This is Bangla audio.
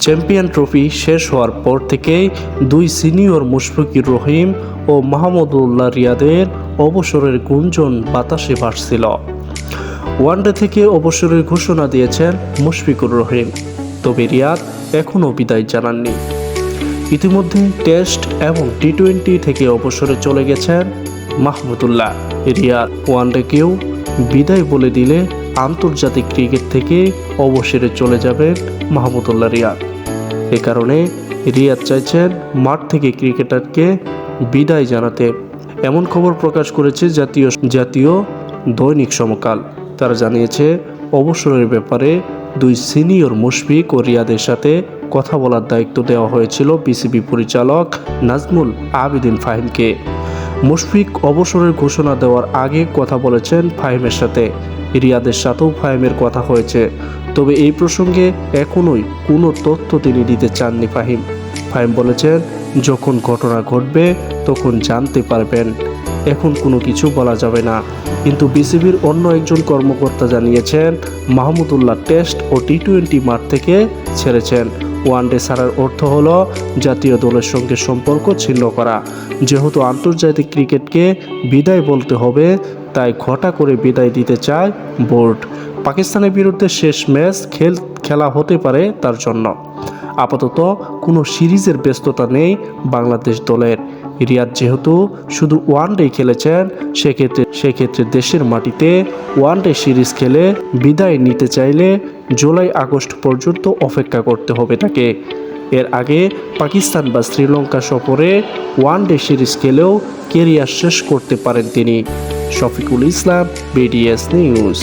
চ্যাম্পিয়ন ট্রফি শেষ হওয়ার পর থেকেই দুই সিনিয়র মুশফিকুর রহিম ও মাহমুদুল্লাহ রিয়াদের অবসরের গুঞ্জন বাতাসে ভাসছিল। ওয়ানডে থেকে অবসরের ঘোষণা দিয়েছেন মুশফিকুর রহিম। তবে রিয়াদ এখনও বিদায় জানাননি। ইতিমধ্যে টেস্ট এবং টি টোয়েন্টি থেকে অবসরে চলে গেছেন মাহমুদুল্লাহ রিয়াদ ওয়ানডেকেও বিদায় বলে দিলে আন্তর্জাতিক ক্রিকেট থেকে অবসরে চলে যাবেন মাহমুদুল্লাহ রিয়াদ। এ কারণে রিয়াদ চাইছেন মাঠ থেকে ক্রিকেটারকে বিদায় জানাতে। এমন খবর প্রকাশ করেছে জাতীয় জাতীয় দৈনিক সমকাল। তারা জানিয়েছে, অবসরের ব্যাপারে দুই সিনিয়র মুশফিক ও রিয়াদের সাথে কথা বলার দায়িত্ব দেওয়া হয়েছিল বিসিবি পরিচালক নাজমুল আবিদিন ফাহিমকে। মুশফিক অবসরের ঘোষণা দেওয়ার আগে কথা বলেছেন ফাহিমের সাথে। রিয়াদের সাথেও ফাহিমের কথা হয়েছে। তবে এই প্রসঙ্গে এখনোই কোনো তথ্য তিনি দিতে চাননি ফাহিম। ফাহিম বলেছেন, যখন ঘটনা ঘটবে, তখন জানতে পারবেন। এখন কোনো কিছু বলা যাবে না। কিন্তু বিসিবির অন্য একজন কর্মকর্তা জানিয়েছেন, মাহমুদুল্লাহ টেস্ট ও টি টোয়েন্টি মাঠ থেকে ছেড়েছেন। ওয়ানডে ছাড়ার অর্থ হল জাতীয় দলের সঙ্গে সম্পর্ক ছিন্ন করা। যেহেতু আন্তর্জাতিক ক্রিকেটকে বিদায় বলতে হবে, তাই ঘটা করে বিদায় দিতে চায় বোর্ড। পাকিস্তানের বিরুদ্ধে শেষ ম্যাচ খেল খেলা হতে পারে তার জন্য। আপাতত কোনো সিরিজের ব্যস্ততা নেই বাংলাদেশ দলের। রিয়াদ যেহেতু শুধু ওয়ান ডে খেলেছেন, সেক্ষেত্রে সেক্ষেত্রে দেশের মাটিতে ওয়ান ডে সিরিজ খেলে বিদায় নিতে চাইলে জুলাই, আগস্ট পর্যন্ত অপেক্ষা করতে হবে তাকে। এর আগে পাকিস্তান বা শ্রীলঙ্কা সফরে ওয়ান ডে সিরিজ খেলেও কেরিয়ার শেষ করতে পারেন তিনি। Shafiqul Islam BDS news